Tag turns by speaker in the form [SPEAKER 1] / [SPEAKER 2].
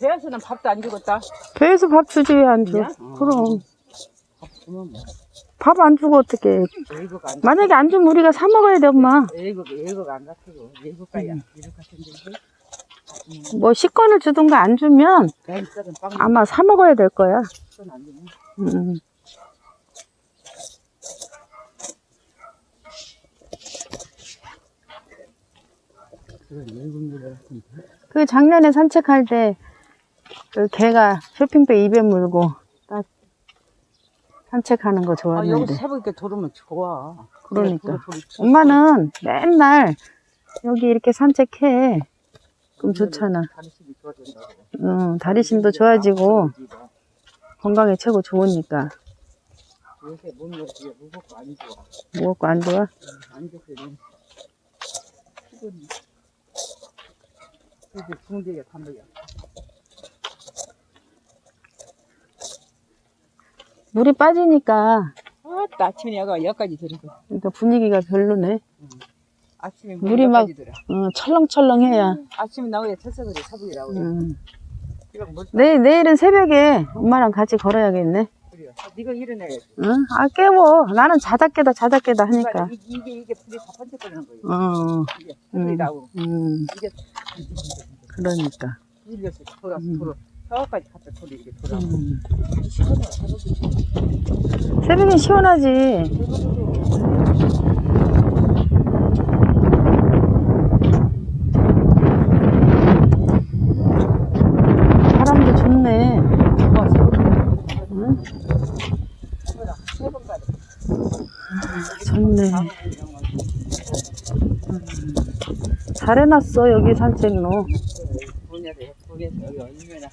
[SPEAKER 1] 배에서는 밥도 안 주겠다.
[SPEAKER 2] 배에서 밥 주지 왜안 줘?
[SPEAKER 1] 그냥?
[SPEAKER 2] 그럼
[SPEAKER 1] 밥 주면 뭐.
[SPEAKER 2] 밥 안 주고 어떻게?
[SPEAKER 1] 외국 안
[SPEAKER 2] 만약에 안 주면 우리가 사 먹어야 돼 엄마.
[SPEAKER 1] 외국 외국 안 같고 외국 가야
[SPEAKER 2] 음.
[SPEAKER 1] 외국 같은데
[SPEAKER 2] 뭐 식권을 주든가 안 주면
[SPEAKER 1] 맨 썩은 빵
[SPEAKER 2] 아마 사 먹어야 될 거야. 음.
[SPEAKER 1] 그건 외국 노래 같은데.
[SPEAKER 2] 그 작년에 산책할 때그 개가 쇼핑백 입에 물고 딱 산책하는 거
[SPEAKER 1] 아. 여기 새벽에 들어오면 좋아.
[SPEAKER 2] 그러니까. 엄마는 맨날 여기 이렇게 산책해. 그럼 좋잖아. 응, 다리심도 좋아지고 건강에 최고 좋으니까.
[SPEAKER 1] 요새 못 먹지 무겁고 안 좋아.
[SPEAKER 2] 무겁고 안 좋아?
[SPEAKER 1] 안 좋게 너무 피곤해. 그래도 중대에 담배야.
[SPEAKER 2] 물이 빠지니까
[SPEAKER 1] 아, 아침에 여가 여기까지 들어서
[SPEAKER 2] 그러니까 분위기가 별로네.
[SPEAKER 1] 아침에
[SPEAKER 2] 물이 막-
[SPEAKER 1] 여기까지 들어.
[SPEAKER 2] 어, 철렁철렁해야.
[SPEAKER 1] 아침에 나오야.
[SPEAKER 2] 음.
[SPEAKER 1] 이건 뭘
[SPEAKER 2] 내일, 내일은 새벽에 엄마랑 같이 걸어야겠네.
[SPEAKER 1] 그래요? 네가 일어나야지.
[SPEAKER 2] 응? 아, 깨워. 나는 자다 깨다 자다 깨다 하니까.
[SPEAKER 1] 이게 이게, 이게 불이 다 번쩍거리는 거예요.
[SPEAKER 2] 어,
[SPEAKER 1] 이게 사부이라고
[SPEAKER 2] 음,
[SPEAKER 1] 이게
[SPEAKER 2] 그러니까.
[SPEAKER 1] 밀려서 돌아
[SPEAKER 2] 음.
[SPEAKER 1] 돌아 저까지 갔다 돌이 이렇게 돌아.
[SPEAKER 2] 음. 새벽엔 시원하지. 바람도 좋네. 응? 좋네. 잘 해놨어, 여기 산책로.
[SPEAKER 1] 분야를 분야에서 여기 얼마나